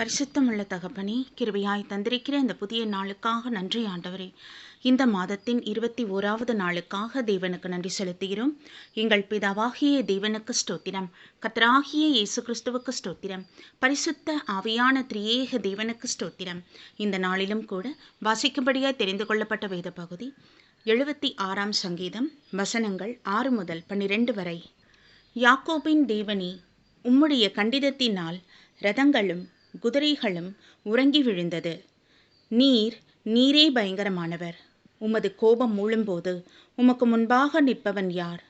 பரிசுத்தமுள்ள தகப்பனே கிருபையாய் தந்திருக்கிற இந்த புதிய நாளுக்காக நன்றி ஆண்டவரே. இந்த மாதத்தின் இருபத்தி ஓராவது நாளுக்காக தேவனுக்கு நன்றி செலுத்துகிறோம். எங்கள் பிதாவாகிய தேவனுக்கு ஸ்தோத்திரம். கத்தராகிய இயேசு கிறிஸ்துவுக்கு ஸ்தோத்திரம். பரிசுத்த ஆவியான திரியேக தேவனுக்கு ஸ்தோத்திரம். இந்த நாளிலும் கூட வாசிக்கும்படியாய் தெரிந்து கொள்ளப்பட்ட வேத பகுதி எழுபத்தி ஆறாம் சங்கீதம் வசனங்கள் ஆறு முதல் பன்னிரெண்டு வரை. யாக்கோபின் தேவனே உம்முடைய கண்டிதத்தினால் ரதங்களும் குதிரைகளும் உறங்கி விழுந்தது. நீர் நீரே பயங்கரமானவர். உமது கோபம் மூழும்போது உமக்கு முன்பாக நிற்பவன் யார்?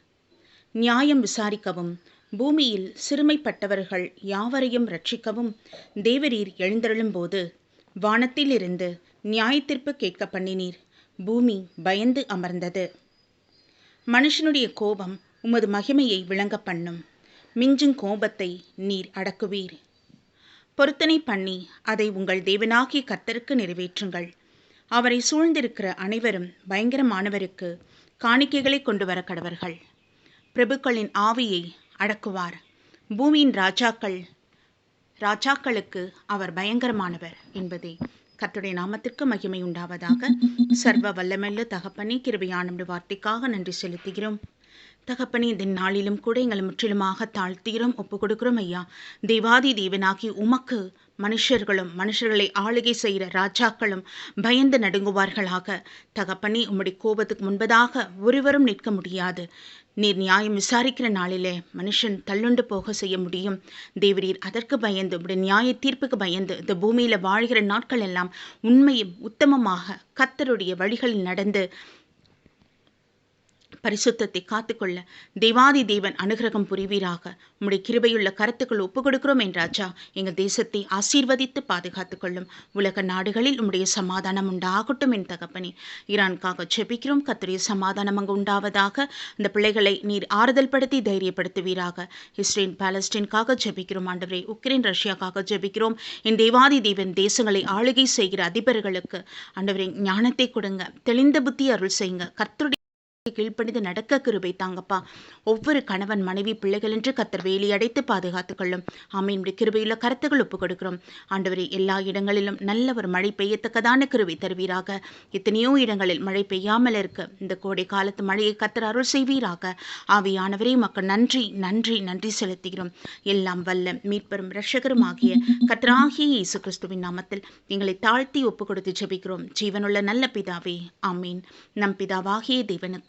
நியாயம் விசாரிக்கவும் பூமியில் சிறுமைப்பட்டவர்கள் யாவரையும் ரட்சிக்கவும் தேவரீர் எழுந்தருளும்போது வானத்திலிருந்து நியாயத்திற்பு கேட்க பண்ணினீர். பூமி பயந்து அமர்ந்தது. மனுஷனுடைய கோபம் உமது மகிமையை விளங்க பண்ணும். மிஞ்சும் கோபத்தை நீர் அடக்குவீர். பொருத்தனை பண்ணி அதை உங்கள் தேவனாகிய கர்த்தருக்கு நிறைவேற்றுங்கள். அவரை சூழ்ந்திருக்கிற அனைவரும் பயங்கரமானவருக்கு காணிக்கைகளை கொண்டு வர கடவர்கள். பிரபுக்களின் ஆவியை அடக்குவார். பூமியின் ராஜாக்கள் ராஜாக்களுக்கு அவர் பயங்கரமானவர் என்பதே கர்த்தருடைய நாமத்திற்கு மகிமை உண்டாவதாக சர்வ வல்லமெல்ல தகப்பனே கிருபையான வார்த்தைக்காக நன்றி செலுத்துகிறோம். தகப்பனே இந்த நாளிலும் கூட எங்களை முற்றிலுமாக தாழ்த்தீரம் ஒப்பு கொடுக்கிறோம் ஐயா. தேவாதி தேவனாகி உமக்கு மனுஷர்களும் மனுஷர்களை ஆளுகை செய்கிற ராஜாக்களும் பயந்து நடுங்குவார்களாக. தகப்பனே உம்முடைய கோபத்துக்கு முன்பதாக ஒருவரும் நிற்க முடியாது. நீர் நியாயம் விசாரிக்கிற நாளிலே மனுஷன் தள்ளுண்டு போக செய்ய முடியும். தேவரீர் அதற்கு பயந்து உடைய நியாய தீர்ப்புக்கு பயந்து இந்த பூமியில் வாழ்கிற நாட்கள் எல்லாம் உண்மையும் உத்தமமாக கத்தருடைய வழிகளில் நடந்து பரிசுத்தத்தை காத்துக்கொள்ள தேவாதி தேவன் அனுகிரகம் புரிவீராக. உம்முடைய கிருபையுள்ள கருத்துக்கள் ஒப்புக் கொடுக்கிறோம் ராஜா. எங்கள் தேசத்தை ஆசீர்வதித்து பாதுகாத்துக் கொள்ளும். உலக நாடுகளில் உம்முடைய சமாதானம் உண்டாகட்டும் என் தகப்பனே. ஈரானுக்காக ஜெபிக்கிறோம். கத்துடைய சமாதானம் அங்கு உண்டாவதாக. இந்த பிள்ளைகளை நீர் ஆறுதல் படுத்தி தைரியப்படுத்துவீராக. இஸ்ரேல் பாலஸ்டீன்காக ஜெபிக்கிறோம். ஆண்டவரே உக்ரைன் ரஷ்யாக்காக ஜெபிக்கிறோம். என் தேவாதி தேவன் தேசங்களை ஆளுகை செய்கிற அதிபர்களுக்கு. ஆண்டவரே ஞானத்தை கொடுங்க. தெளிந்த புத்தி அருள் செய்யுங்க. கர்த்தருடைய கீழ்ப்பணிந்து நடக்க கிருபை தாங்கப்பா. ஒவ்வொரு கணவன் மனைவி பிள்ளைகள் என்று கத்தர் வேலி அடைத்து பாதுகாத்துக் கொள்ளும். அமீனுடைய கிருபையுள்ள கருத்துக்கள் ஒப்புக் கொடுக்கிறோம். ஆண்டவரே எல்லா இடங்களிலும் நல்ல ஒரு மழை பெய்யத்தக்கதான கிருபை தருவீராக. எத்தனையோ இடங்களில் மழை பெய்யாமல் இருக்க இந்த கோடை காலத்து மழையை கத்தர் அருள் செய்வீராக. ஆவியானவரே மக்கள் நன்றி நன்றி நன்றி செலுத்துகிறோம். எல்லாம் வல்ல மீட்பெரும் ரஷகரும் ஆகிய கத்தராகிய இயேசு கிறிஸ்துவின் நாமத்தில் எங்களை தாழ்த்தி ஒப்புக் கொடுத்து ஜெபிக்கிறோம். ஜீவனுள்ள நல்ல பிதாவே ஆமீன். நம் பிதாவாகிய தேவனுக்கு